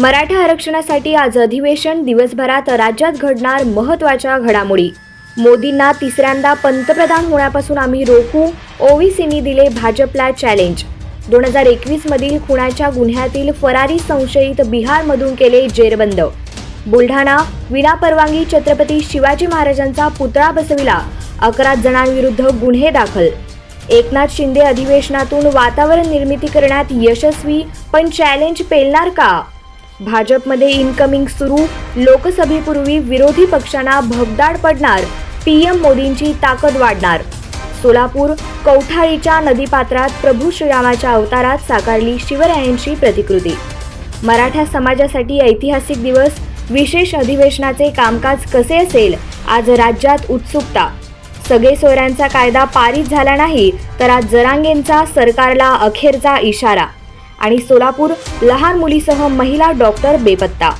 मराठा आरक्षणासाठी आज अधिवेशन दिवसभरात राज्यात घडणार महत्त्वाच्या घडामोडी. मोदींना तिसऱ्यांदा पंतप्रधान होण्यापासून आम्ही रोखू ओवीसींनी दिले भाजपला चॅलेंज दोन हजार एकवीस मधील खुनाच्या गुन्ह्यातील फरारी संशयित बिहारमधून केले जेरबंद. बुलढाणा विनापरवानगी छत्रपती शिवाजी महाराजांचा पुतळा बसविला अकरा जणांविरुद्ध गुन्हे दाखल. एकनाथ शिंदे अधिवेशनातून वातावरण निर्मिती करण्यात यशस्वी पण चॅलेंज पेलणार का? भाजपमध्ये इनकमिंग सुरू लोकसभेपूर्वी विरोधी पक्षांना भगदाड पडणार पीएम मोदींची ताकद वाढणार. सोलापूर कौठाळीच्या नदीपात्रात प्रभू श्रीरामाच्या अवतारात साकारली शिवरायांची प्रतिकृती. मराठा समाजासाठी ऐतिहासिक दिवस विशेष अधिवेशनाचे कामकाज कसे असेल आज राज्यात उत्सुकता. सगळे सोयऱ्यांचा कायदा पारित झाला नाही तर आज जरांगेंचा सरकारला अखेरचा इशारा. आणि सोलापूर लहान मुलीसह महिला डॉक्टर बेपत्ता.